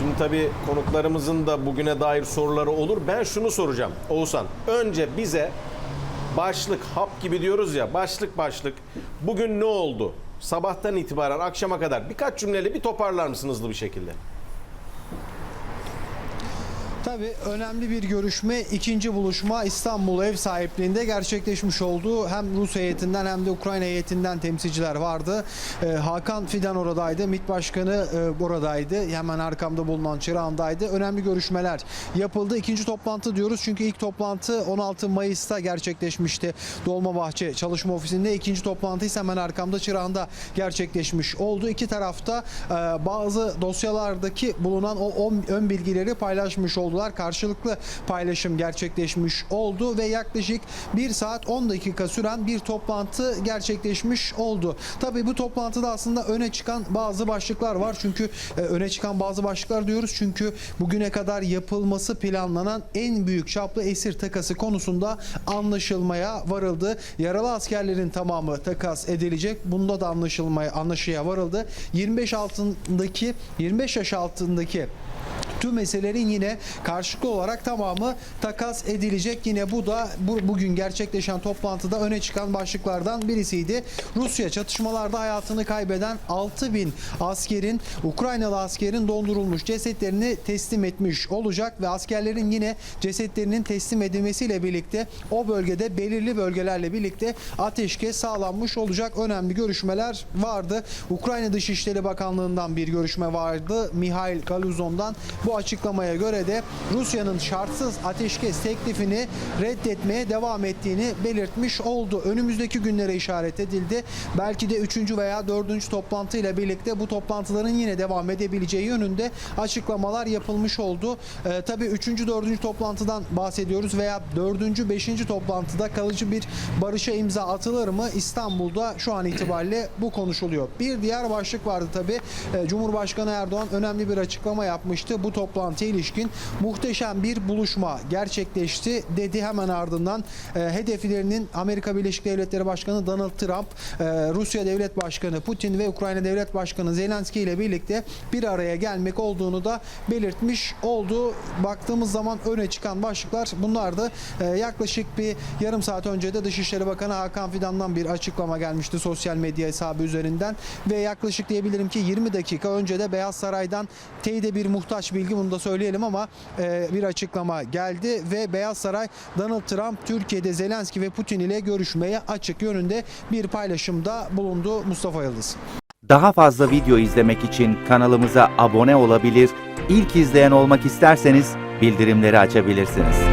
Şimdi tabii konuklarımızın da bugüne dair soruları olur. Ben şunu soracağım Oğuzhan. Önce bize başlık, hap gibi diyoruz ya başlık başlık. Bugün ne oldu? Sabahtan itibaren akşama kadar birkaç cümleyle bir toparlar mısın hızlı bir şekilde? Tabii önemli bir görüşme, ikinci buluşma İstanbul ev sahipliğinde gerçekleşmiş oldu. Hem Rus heyetinden hem de Ukrayna heyetinden temsilciler vardı. Ee, Hakan Fidan oradaydı, MİT Başkanı e, oradaydı. Hemen arkamda bulunan Çırağan'daydı. Önemli görüşmeler yapıldı. İkinci toplantı diyoruz çünkü ilk toplantı 16 Mayıs'ta gerçekleşmişti. Dolmabahçe Çalışma Ofisi'nde. ikinci toplantı ise hemen arkamda Çırağan'da gerçekleşmiş oldu. İki tarafta e, bazı dosyalardaki bulunan o on- ön bilgileri paylaşmış oldular. Karşılıklı paylaşım gerçekleşmiş oldu ve yaklaşık 1 saat 10 dakika süren bir toplantı gerçekleşmiş oldu. Tabii bu toplantıda aslında öne çıkan bazı başlıklar var. Çünkü e, öne çıkan bazı başlıklar diyoruz. Çünkü bugüne kadar yapılması planlanan en büyük çaplı esir takası konusunda anlaşılmaya varıldı. Yaralı askerlerin tamamı takas edilecek. Bunda da anlaşılmaya anlaşıya varıldı. 25 altındaki 25 yaş altındaki Tüm meselelerin yine karşılıklı olarak tamamı takas edilecek. Yine bu da bu, bugün gerçekleşen toplantıda öne çıkan başlıklardan birisiydi. Rusya çatışmalarda hayatını kaybeden 6000 askerin, Ukraynalı askerin dondurulmuş cesetlerini teslim etmiş olacak ve askerlerin yine cesetlerinin teslim edilmesiyle birlikte o bölgede belirli bölgelerle birlikte ateşkes sağlanmış olacak. Önemli görüşmeler vardı. Ukrayna Dışişleri Bakanlığı'ndan bir görüşme vardı. Mihail Galuzon'dan bu açıklamaya göre de Rusya'nın şartsız ateşkes teklifini reddetmeye devam ettiğini belirtmiş oldu. Önümüzdeki günlere işaret edildi. Belki de 3. veya 4. toplantıyla birlikte bu toplantıların yine devam edebileceği yönünde açıklamalar yapılmış oldu. Ee, tabii 3. 4. toplantıdan bahsediyoruz veya 4. 5. toplantıda kalıcı bir barışa imza atılır mı? İstanbul'da şu an itibariyle bu konuşuluyor. Bir diğer başlık vardı tabii. Ee, Cumhurbaşkanı Erdoğan önemli bir açıklama yapmıştı. Bu toplantıya ilişkin muhteşem bir buluşma gerçekleşti dedi. Hemen ardından e, hedeflerinin Amerika Birleşik Devletleri Başkanı Donald Trump, e, Rusya Devlet Başkanı Putin ve Ukrayna Devlet Başkanı Zelenski ile birlikte bir araya gelmek olduğunu da belirtmiş oldu. Baktığımız zaman öne çıkan başlıklar bunlardı. E, yaklaşık bir yarım saat önce de Dışişleri Bakanı Hakan Fidan'dan bir açıklama gelmişti sosyal medya hesabı üzerinden ve yaklaşık diyebilirim ki 20 dakika önce de Beyaz Saray'dan teyide bir muhtaç bilgi bunu da söyleyelim ama e, bir açıklama geldi ve Beyaz Saray Donald Trump Türkiye'de Zelenski ve Putin ile görüşmeye açık yönünde bir paylaşımda bulundu Mustafa Yıldız. Daha fazla video izlemek için kanalımıza abone olabilir, ilk izleyen olmak isterseniz bildirimleri açabilirsiniz.